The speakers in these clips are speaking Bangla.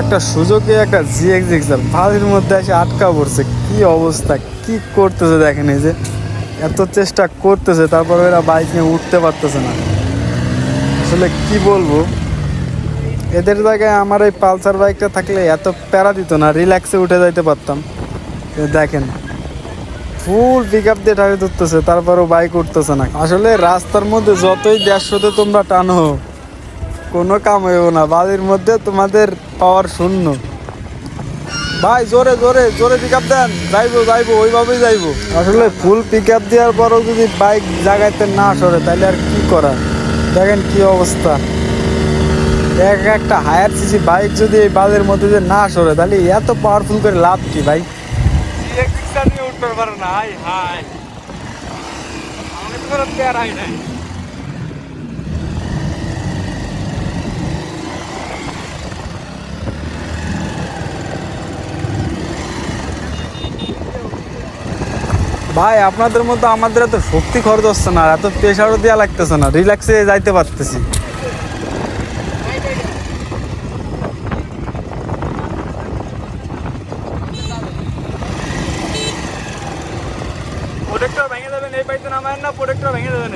একটা সুযোগে একটা জিএক্স জিক্সার বালির মধ্যে এসে আটকা পড়ছে। কি অবস্থা? কি করতেছে দেখেন এই যে? এত চেষ্টা করতেছে, তারপরে এরা বাইক নিয়ে উঠতে পারতেছে না। আসলে কি বলব? এদের জায়গায় আমার এই পালসার বাইকটা থাকলে এত প্যারা দিত না, রিল্যাক্সে উঠে যাইতে পারতাম। দেখেন, ফুল পিক আপ দিয়ে ঠাড়ি ধরতেছে, তারপরেও বাইক উঠতেছে না। আসলে রাস্তার মধ্যে যতই দেড়শোতে তোমরা টানো কোনো কাম হইব না বাড়ির মধ্যে তোমাদের পাওয়ার শূন্য। ভাই, জোরে জোরে জোরে পিক আপ দেন। যাইবো যাইবো, ওইভাবেই যাইবো। আসলে ফুল পিক আপ দেওয়ার পরেও যদি বাইক জাগাইতে না সরে, তাহলে আর কি করা দেখেন কি অবস্থা। এক একটা হায়ার সিসি বাইক যদি এই বাজের মধ্যে যে না সরে, তাহলে এত পাওয়ারফুল করে লাভ কি ভাই? উঠতে পারে না, হাই হাই আমি তো কোনো প্যারাই নাই ভাই, আপনাদের মতো আমাদের এত শক্তি খরচ হচ্ছে না এত প্রেশারও দেওয়া লাগতেছে না রিল্যাক্সে যাইতে পারতেছি। প্রোডাক্টটা ভেঙে দেবেন, এই পাইতে নামায় না প্রোডাক্টটা ভেঙে দেবেন।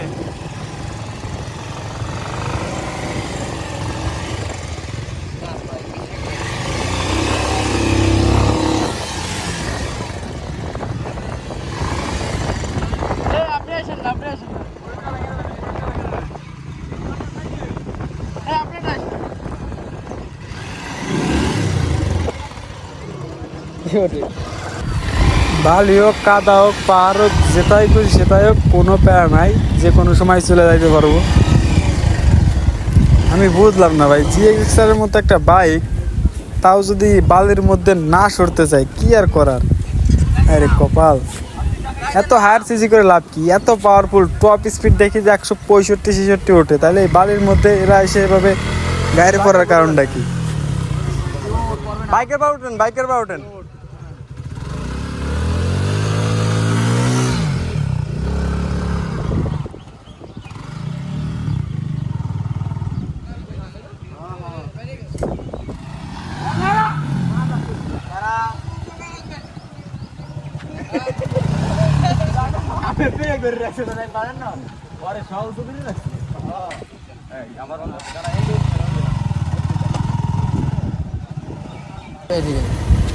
বালি হোক, কাদা হোক, পাহাড় হোক, যেটাই খুশি সেটাই হোক, কোনো প্যারা নাই, যে কোনো সময় চলে যাইতে পারব। আমি বুঝলাম না ভাই জিএক্সারের মতো একটা বাইক তাও যদি বালির মধ্যে না সরতে চায়, কি আর করার? আরে কপাল। এত হায়ার সিসি করে লাভ কি? এত পাওয়ারফুল টপ স্পিড দেখি যে একশো পঁয়ষট্টি, ছেষট্টি ওঠে, তাহলে এই বালির মধ্যে এরা এসে এভাবে গাড়ি পড়ার কারণটা কি? বাইকের উঠেন, বাইকের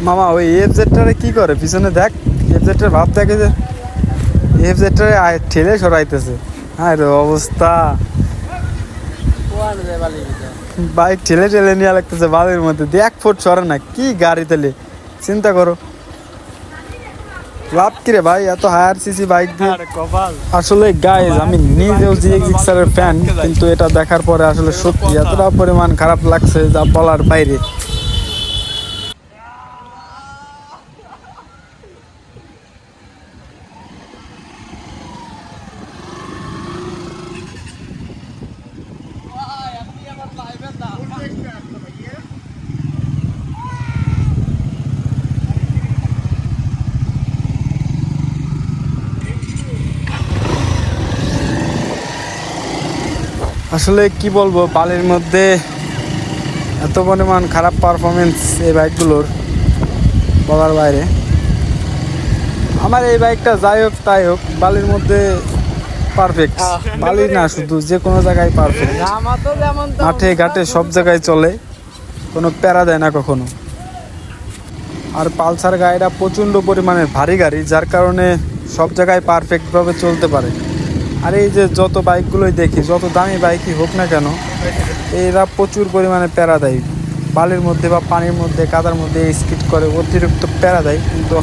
মামা ওই এফ জেডটারে কি করে? পিছনে দেখ এফ জেডটার ভাব দেখে যে এফ জেডটারে ঠেলে সরাইতেছে। হ্যাঁ রে অবস্থা। বাইক ঠেলে ঠেলে নিয়ে লাগতেছে বালির মধ্যে। দেখ ফুট সরে না কি গাড়ি তেলে। চিন্তা করো। লাভ কিরে ভাই? এত হায়ার সিসি বাইক দিয়ে? আসলে গাইজ আমি নিজেও জিএক্সারের ফ্যান কিন্তু এটা দেখার পরে আসলে সত্যি এতটা পরিমাণ খারাপ লাগছে যা বলার বাইরে। আসলে কি বলব বালির মধ্যে এত পরিমাণ খারাপ পারফরমেন্স এই বাইকগুলোর বলার বাইরে। আমার এই বাইকটা যাই হোক তাই হোক বালির মধ্যে পারফেক্ট বালি না শুধু যে কোনো জায়গায় পারফেক্ট মাঠে ঘাটে সব জায়গায় চলে কোনো প্যারা দেয় না কখনো। আর পালসার গাড়িটা প্রচণ্ড পরিমাণে ভারী গাড়ি যার কারণে সব জায়গায় পারফেক্টভাবে চলতে পারে। আর এই যে যত বাইকগুলোই দেখি, যত দামি বাইকই হোক না কেন, এরা প্রচুর পরিমাণে প্যারা দেয়। বালির মধ্যে বা পানির মধ্যে, কাদার মধ্যে স্কিট করে, অতিরিক্ত প্যারা দেয়। কিন্তু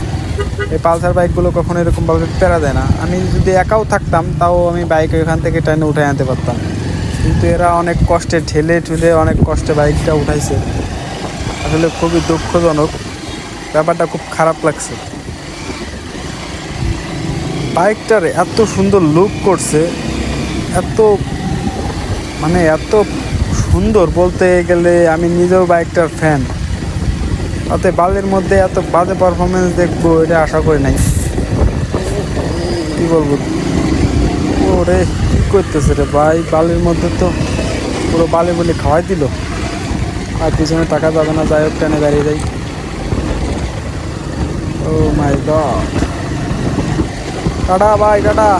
এই পালসার বাইকগুলো কখনো এরকমভাবে প্যারা দেয় না। আমি যদি একাও থাকতাম, তাও আমি বাইক এখান থেকে টেনে উঠে আনতে পারতাম। কিন্তু এরা অনেক কষ্টে ঠেলে ঠেলে অনেক কষ্টে বাইকটা উঠাইছে। আসলে খুবই দুঃখজনক। ব্যাপারটা খুব খারাপ লাগছে। বাইকটার এত সুন্দর লুক করছে, এত মানে এত সুন্দর বলতে গেলে আমি নিজেও বাইকটার ফ্যান তাতে বালের মধ্যে এত বাজে পারফরমেন্স দেখব, এটা আশা করি নাই। কি বলব? ওরে, কি করতেছে রে ভাই? বালির মধ্যে তো পুরো বালি বলে খাওয়াই দিল। আর পিছনে টাকা যাবে না, যাই হোক, টেনে দাঁড়িয়ে যাই। ও my god tata bye tata.